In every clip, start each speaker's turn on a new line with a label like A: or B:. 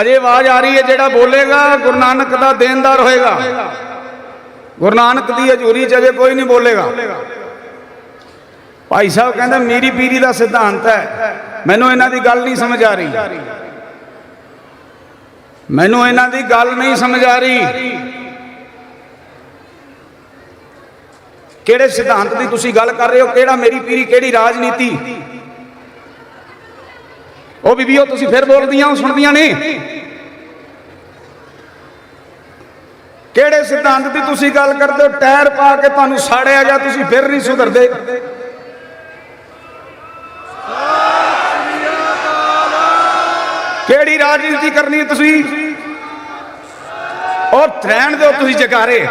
A: ਅਜੇ ਆਵਾਜ਼ ਆ ਰਹੀ ਹੈ ਜਿਹੜਾ ਬੋਲੇਗਾ, ਗੁਰੂ ਨਾਨਕ ਦਾ ਦੇਣਦਾਰ ਹੋਏਗਾ। ਗੁਰੂ ਨਾਨਕ ਦੀ ਹਜ਼ੂਰੀ ਚ ਅਜੇ ਕੋਈ ਨਹੀਂ ਬੋਲੇਗਾ। ਭਾਈ ਸਾਹਿਬ ਕਹਿੰਦਾ, ਮੇਰੀ ਪੀਰੀ ਦਾ ਸਿਧਾਂਤ ਹੈ। ਮੈਨੂੰ ਇਹਨਾਂ ਦੀ ਗੱਲ ਨਹੀਂ ਸਮਝ ਆ ਰਹੀ। ਮੈਨੂੰ ਇਹਨਾਂ ਦੀ ਗੱਲ ਨਹੀਂ ਸਮਝ ਆ ਰਹੀ। ਕਿਹੜੇ ਸਿਧਾਂਤ ਦੀ ਤੁਸੀਂ ਗੱਲ ਕਰ ਰਹੇ ਹੋ? ਕਿਹੜਾ ਮੇਰੀ ਪੀਰੀ, ਕਿਹੜੀ ਰਾਜਨੀਤੀ? ਉਹ ਬੀਬੀਓ, ਤੁਸੀਂ ਫਿਰ ਬੋਲਦੀਆਂ ਹੋ ਸੁਣਦੀਆਂ ਨੇ ਕਿਹੜੇ ਸਿਧਾਂਤ ਦੀ ਤੁਸੀਂ ਗੱਲ ਕਰਦੇ ਹੋ? ਟਾਇਰ ਪਾ ਕੇ ਤੁਹਾਨੂੰ ਸਾੜਿਆ ਗਿਆ, ਤੁਸੀਂ ਫਿਰ ਨਹੀਂ ਸੁਧਰਦੇ। ਕਿਹੜੀ ਰਾਜਨੀਤੀ ਕਰਨੀ ਤੁਸੀਂ? ਉਹ ਰਹਿਣ ਦਿਓ, ਤੁਸੀਂ ਜਕਾਰੇ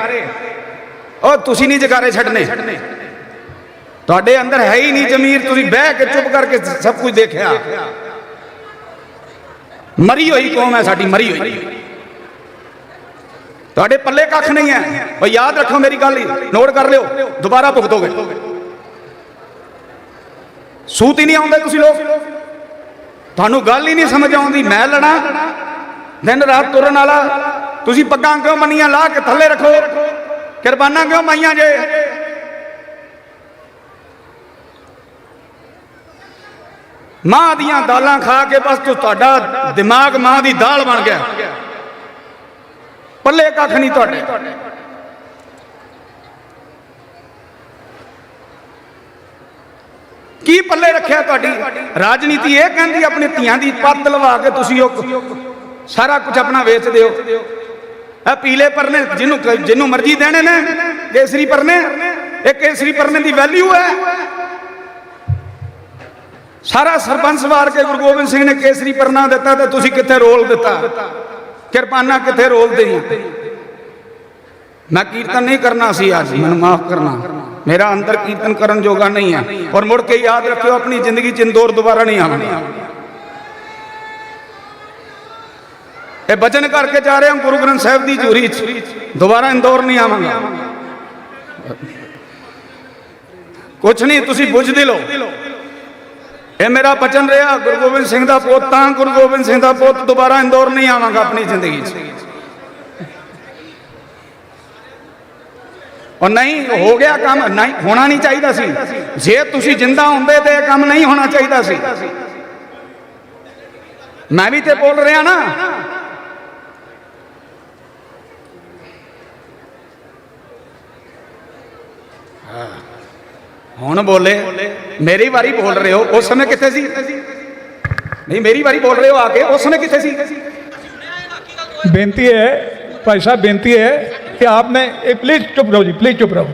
A: ਉਹ ਤੁਸੀਂ ਨਹੀਂ ਜਕਾਰੇ ਛੱਡਨੇ। ਤੁਹਾਡੇ ਅੰਦਰ ਹੈ ਹੀ ਨਹੀਂ ਜ਼ਮੀਰ, ਤੁਸੀਂ ਬਹਿ ਕੇ ਚੁੱਪ ਕਰਕੇ ਸਭ ਕੁਝ ਦੇਖਿਆ। ਮਰੀ ਹੋਈ ਕੌਮ ਹੈ, ਸਾਡੀ ਮਰੀ ਹੋਈ। ਤੁਹਾਡੇ ਪੱਲੇ ਕੱਖ ਨਹੀਂ ਹੈ। ਬਈ ਯਾਦ ਰੱਖੋ ਮੇਰੀ ਗੱਲ ਨੋਟ ਕਰ ਲਿਓ, ਦੁਬਾਰਾ ਭੁਗਤੋਗੇ। ਸੂਤ ਹੀ ਨਹੀਂ ਆਉਂਦੇ ਤੁਸੀਂ ਲੋਕ। ਤੁਹਾਨੂੰ ਗੱਲ ਹੀ ਨਹੀਂ ਸਮਝ ਆਉਂਦੀ, ਮੈਂ ਲੜਾਂ, ਦਿਨ ਰਾਤ ਤੁਰਨ ਵਾਲਾ। ਤੁਸੀਂ ਪੱਗਾਂ ਕਿਉਂ ਮੰਨੀਆਂ ਲਾ ਕੇ ਥੱਲੇ ਰੱਖੋ। ਕਿਰਬਾਨਾਂ ਕਿਉਂ ਮਾਈਆਂ ਜੇ? ਮਾਂ ਦੀਆਂ ਦਾਲਾਂ ਖਾ ਕੇ ਬਸ ਤੂੰ ਤੁਹਾਡਾ ਦਿਮਾਗ ਮਾਂ ਦੀ ਦਾਲ ਬਣ ਗਿਆ। ਪੱਲੇ ਕੱਖ ਨਹੀਂ ਤੁਹਾਡੇ। ਕੀ ਪੱਲੇ ਰੱਖਿਆ ਤੁਹਾਡੀ? ਰਾਜਨੀਤੀ ਇਹ ਕਹਿੰਦੀ ਆਪਣੇ ਧੀਆਂ ਦੀ ਪੱਤ ਲਵਾ ਕੇ ਤੁਸੀਂ ਉਹ ਸਾਰਾ ਕੁਝ ਆਪਣਾ ਵੇਚ ਦਿਓ। ਇਹ ਪੀਲੇ ਪਰਨੇ ਜਿਹਨੂੰ ਜਿਹਨੂੰ ਮਰਜ਼ੀ ਦੇਣੇ ਨੇ। ਕੇਸਰੀ ਪਰਨੇ। ਇਹ ਕੇਸਰੀ ਪਰਨੇ ਦੀ ਵੈਲਿਊ ਹੈ। ਸਾਰਾ ਸਰਪੰਚ ਵਾਰ ਕੇ ਗੁਰੂ ਗੋਬਿੰਦ ਸਿੰਘ ਨੇ ਕੇਸਰੀ ਪਰਨਾ ਦਿੱਤਾ ਤੇ ਤੁਸੀਂ ਕਿੱਥੇ ਰੋਲ ਦਿੱਤਾ? ਕਿਰਪਾਨਾ ਕਿੱਥੇ ਰੋਲ ਦੇਈ ਮੈਂ ਕੀਰਤਨ ਨਹੀਂ ਕਰਨਾ ਸੀ ਅੱਜ, ਮੈਨੂੰ ਮਾਫ ਕਰਨਾ। ਮੇਰਾ ਅੰਦਰ ਕੀਰਤਨ ਕਰਨ ਜੋਗਾ ਨਹੀਂ ਹੈ ਔਰ ਮੁੜ ਕੇ ਯਾਦ ਰੱਖਿਓ, ਆਪਣੀ ਜ਼ਿੰਦਗੀ ਚ ਇੰਦੌਰ ਦੁਬਾਰਾ ਨਹੀਂ ਆਉਣਾ ਇਹ ਬਚਨ ਕਰਕੇ ਜਾ ਰਹੇ ਹਾਂ ਗੁਰੂ ਗ੍ਰੰਥ ਸਾਹਿਬ ਦੀ ਝੂਰੀ ਚ। ਦੁਬਾਰਾ ਇੰਦੌਰ ਨਹੀਂ ਆਵਾਂਗਾ। ਕੁਛ ਨਹੀਂ, ਤੁਸੀਂ ਬੁੱਝਦੇ ਲੋ ਇਹ ਮੇਰਾ ਬਚਨ ਰਿਹਾ, ਗੁਰੂ ਗੋਬਿੰਦ ਸਿੰਘ ਦਾ ਪੁੱਤ, ਤਾਂ ਗੁਰੂ ਗੋਬਿੰਦ ਸਿੰਘ ਦਾ ਪੁੱਤ ਦੁਬਾਰਾ ਇੰਦੌਰ ਨਹੀਂ ਆਵਾਂਗਾ ਆਪਣੀ ਜ਼ਿੰਦਗੀ 'ਚ। ਔਰ ਨਹੀਂ, ਹੋ ਗਿਆ ਕੰਮ, ਨਹੀਂ, ਹੋਣਾ ਨਹੀਂ ਚਾਹੀਦਾ ਸੀ। ਜੇ ਤੁਸੀਂ ਜਿੰਦਾ ਹੁੰਦੇ ਤੇ ਇਹ ਕੰਮ ਨਹੀਂ ਹੋਣਾ ਚਾਹੀਦਾ ਸੀ। ਮੈਂ ਵੀ ਤੇ ਬੋਲ ਰਿਹਾ ਨਾ। ਹੁਣ ਬੋਲੇ ਮੇਰੀ ਵਾਰੀ ਬੋਲ ਰਹੇ ਹੋ ਉਸ ਸਮੇਂ ਕਿੱਥੇ ਸੀ ਨਹੀਂ ਮੇਰੀ ਵਾਰੀ ਬੋਲ ਰਹੇ ਹੋ ਆ ਕੇ ਉਸ ਸਮੇਂ ਕਿੱਥੇ ਸੀ
B: बेनती है भाई साहब बेनती है कि आपने ए, प्लीज चुप रहो जी प्लीज चुप रहो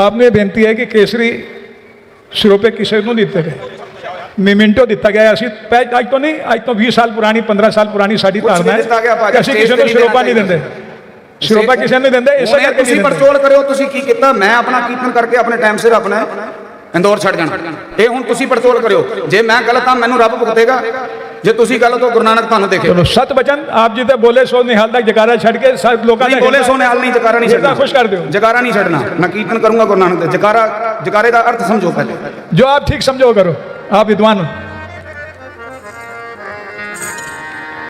B: आपने बेनती है कि केसरी सिरों पे किसी ਨੂੰ ਦਿੱਤੇ ਗਏ ਮੀਮੈਂਟੋ ਦਿੱਤਾ ਗਿਆ ਅਸੀਂ ਪਹਿ- ਅੱਜ ਤੋਂ ਨਹੀਂ ਅੱਜ ਤੋਂ 20 ਸਾਲ ਪੁਰਾਣੀ 15 ਸਾਲ ਪੁਰਾਣੀ ਸਾਡੀ
A: ਕੁਛ
B: ਧਾਰਨਾ
A: ਨਹੀਂ ਦਿੱਤਾ ਗਿਆ
B: ਹੈ
A: ਭਾਜੀ,
B: ਕਿ ਅਸੀਂ ਕਿਸੇ ਨੂੰ
A: ਸਟੇਜ ਤੇ
B: ਸਿਰੋਪਾ
A: ਨਹੀਂ
B: ਨਹੀਂ
A: ਦੇਣਾ
B: ਦਿੰਦੇ ਸ਼ਰੋਤਾ ਕਿਸੇ ਨੂੰ ਦਿੰਦੇ ਇਸ ਕਰਕੇ
A: ਤੁਸੀਂ ਪਰਚੋਲ ਕਰਿਓ ਤੁਸੀਂ ਕੀ ਕੀਤਾ? ਮੈਂ ਆਪਣਾ ਕੀਰਤਨ ਕਰਕੇ ਆਪਣੇ ਟਾਈਮ ਸਿਰ ਆਪਣਾ ਇੰਦੌਰ ਛੱਡ ਜਾਣਾ। ਇਹ ਹੁਣ ਤੁਸੀਂ ਪਰਚੋਲ ਕਰਿਓ। ਜੇ ਮੈਂ ਗਲਤ ਆ ਮੈਨੂੰ ਰੱਬ ਭੁਗਤੇਗਾ। ਜੇ ਤੁਸੀਂ ਗਲਤ ਹੋ ਗੁਰੂ ਨਾਨਕ ਤੁਹਾਨੂੰ ਦੇਖੇ
B: ਚਲੋ ਸਤ ਬਚਨ ਆਪ ਜੀ ਤੇ ਬੋਲੇ ਸੋ ਨਿਹਾਲ ਦਾ ਜਕਾਰਾ ਛੱਡ ਕੇ ਸਭ ਲੋਕਾਂ
A: ਦਾ ਬੋਲੇ ਸੋ ਨਿਹਾਲ ਨਹੀਂ ਜਕਾਰਾ ਨਹੀਂ ਛੱਡਣਾ।
B: ਖੁਸ਼ ਕਰ ਦਿਓ।
A: ਜਕਾਰਾ ਨਹੀਂ ਛੱਡਣਾ। ਮੈਂ ਕੀਰਤਨ ਕਰੂੰਗਾ ਗੁਰੂ ਨਾਨਕ ਦਾ। ਜਕਾਰਾ ਜਕਾਰੇ ਦਾ ਅਰਥ ਸਮਝੋ ਪਹਿਲੇ।
B: ਜੋ ਆਪ ਠੀਕ ਸਮਝੋ ਕਰੋ। ਆਪ ਵਿਦਵਾਨ ਹੋ।